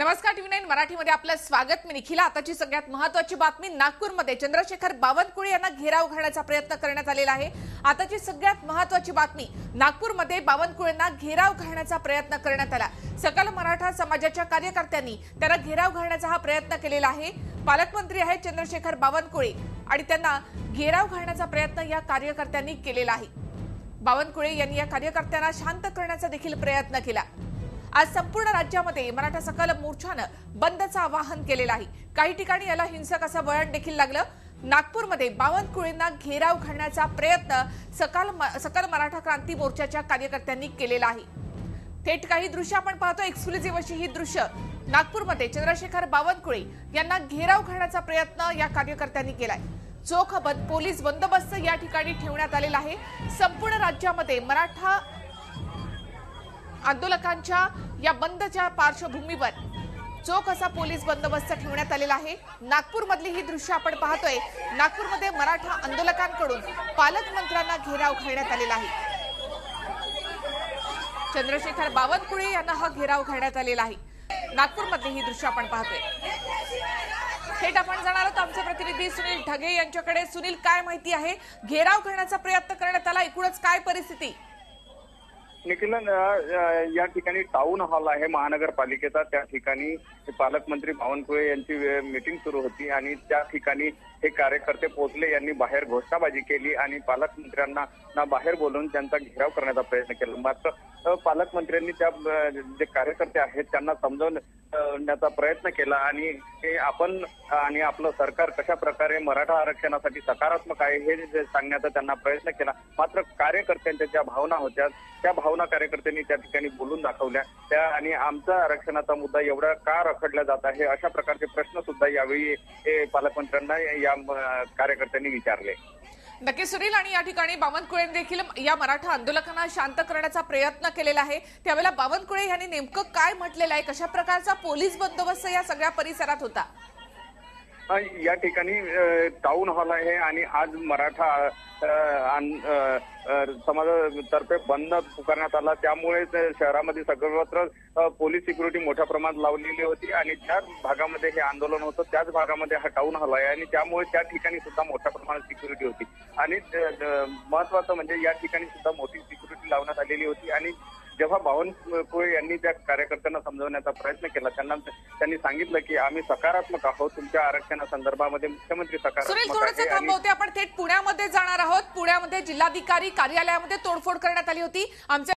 नमस्कार TV nine मराठीमध्ये आपलं स्वागत. मी निखिला. आताची सगळ्यात महत्वाची बातमी नागपूरमध्ये. चंद्रशेखर बावनकुळे यांना घेराव घालण्याचा प्रयत्न करण्यात आलेला आहे. आताची सगळ्यात महत्वाची बातमी नागपूरमध्ये बावनकुळेंना घेराव घालण्याचा प्रयत्न करण्यात आला. सकल मराठा समाजाच्या कार्यकर्त्यांनी त्यांना घेराव घालण्याचा हा प्रयत्न केलेला आहे. पालकमंत्री आहेत चंद्रशेखर बावनकुळे आणि त्यांना घेराव घालण्याचा प्रयत्न या कार्यकर्त्यांनी केलेला आहे. बावनकुळे यांनी या कार्यकर्त्यांना शांत करण्याचा देखील प्रयत्न केला. आज संपूर्ण राज्यामध्ये मराठा सकल मोर्चानं बंदचं आवाहन केलेलं आहे. काही ठिकाणी याला हिंसक असं वळण देखील लागलं. नागपूरमध्ये बावनकुळेंना घेराव घालण्याचा प्रयत्न सकल सकल मराठा क्रांती मोर्चाच्या कार्यकर्त्यांनी केलेला आहे. थेट काही दृश्य आपण पाहतो एक्सक्लुझिव्ह अशी ही दृश्य. नागपूरमध्ये चंद्रशेखर बावनकुळे यांना घेराव घालण्याचा प्रयत्न या कार्यकर्त्यांनी केलाय. चोख पोलीस बंदोबस्त या ठिकाणी ठेवण्यात आलेला आहे. संपूर्ण राज्यामध्ये मराठा आंदोलकांच्या या बंदच्या पार्श्वभूमीवर चोख असा पोलीस बंदोबस्त ठेवण्यात आलेला आहे नागपूरमधली ही दृश्य आपण पाहतोय. नागपूरमध्ये मराठा आंदोलकांकडून पालकमंत्र्यांना घेराव घालण्यात आलेला आहे. चंद्रशेखर बावनकुळे यांना हा घेराव घालण्यात आलेला आहे. नागपूरमधली ही दृश्य आपण पाहतोय. थेट आपण जाणार आहोत आमचे प्रतिनिधी सुनील ढगे यांच्याकडे. सुनील काय माहिती आहे? घेराव घालण्याचा प्रयत्न करण्यात आला. एकूणच काय परिस्थिती? निखिल या ठिकाणी टाऊन हॉल आहे महानगरपालिकेचा. त्या ठिकाणी पालकमंत्री बावनकुळे यांची मीटिंग सुरू होती आणि त्या ठिकाणी हे कार्यकर्ते पोहोचले. यांनी बाहेर घोषणाबाजी केली आणि पालकमंत्र्यांना ना बाहेर बोलवून त्यांचा घेराव करण्याचा प्रयत्न केला. मात्र पालकमंत्र्यांनी त्या जे कार्यकर्ते आहेत त्यांना समजवण्याचा प्रयत्न केला आणि हे आपण आणि आपलं सरकार कशा प्रकारे मराठा आरक्षणासाठी सकारात्मक आहे हे सांगण्याचा त्यांना प्रयत्न केला. मात्र कार्यकर्त्यांच्या ज्या भावना होत्या त्या भावना कार्यकर्त्यांनी त्या ठिकाणी बोलून दाखवल्या. त्या आणि आमचा आरक्षणाचा मुद्दा एवढा का रखडला जात आहे अशा प्रकारचे प्रश्न सुद्धा यावेळी पालकमंत्र्यांना या कार्यकर्त्यांनी विचारले. नक्की सुनील आणि या ठिकाणी बावनकुळे देखील या मराठा आंदोलकांना शांत करण्याचा प्रयत्न केलेला आहे. त्यावेळेला बावनकुळे यांनी नेमकं काय म्हटलेलं आहे? कशा प्रकारचा पोलीस बंदोबस्त या सगळ्या परिसरात होता? या ठिकाणी टाऊन हॉल आहे आणि आज मराठा समाजातर्फे बंद पुकारण्यात आला. त्यामुळे शहरामध्ये सर्वत्र पोलीस सिक्युरिटी मोठ्या प्रमाणात लावलेली होती आणि त्याच भागामध्ये हे आंदोलन होतं. त्याच भागामध्ये हा टाऊन हॉल आहे आणि त्यामुळे त्या ठिकाणी सुद्धा मोठ्या प्रमाणात सिक्युरिटी होती. आणि महत्वाचं म्हणजे या ठिकाणी सुद्धा मोठी सिक्युरिटी लावण्यात आलेली होती आणि जेव्हा बावनकुळे यांनी त्या कार्यकर्त्यांना समजवण्याचा प्रयत्न केला त्यांना त्यांनी सांगितलं की आम्ही सकारात्मक आहोत तुमच्या आरक्षणासंदर्भामध्ये मुख्यमंत्री सुनील सकारात्मक थांबवते आपण. थेट पुण्यामध्ये जाणार आहोत. पुण्यामध्ये जिल्हाधिकारी कार्यालयामध्ये तोडफोड करण्यात आली होती. आमचे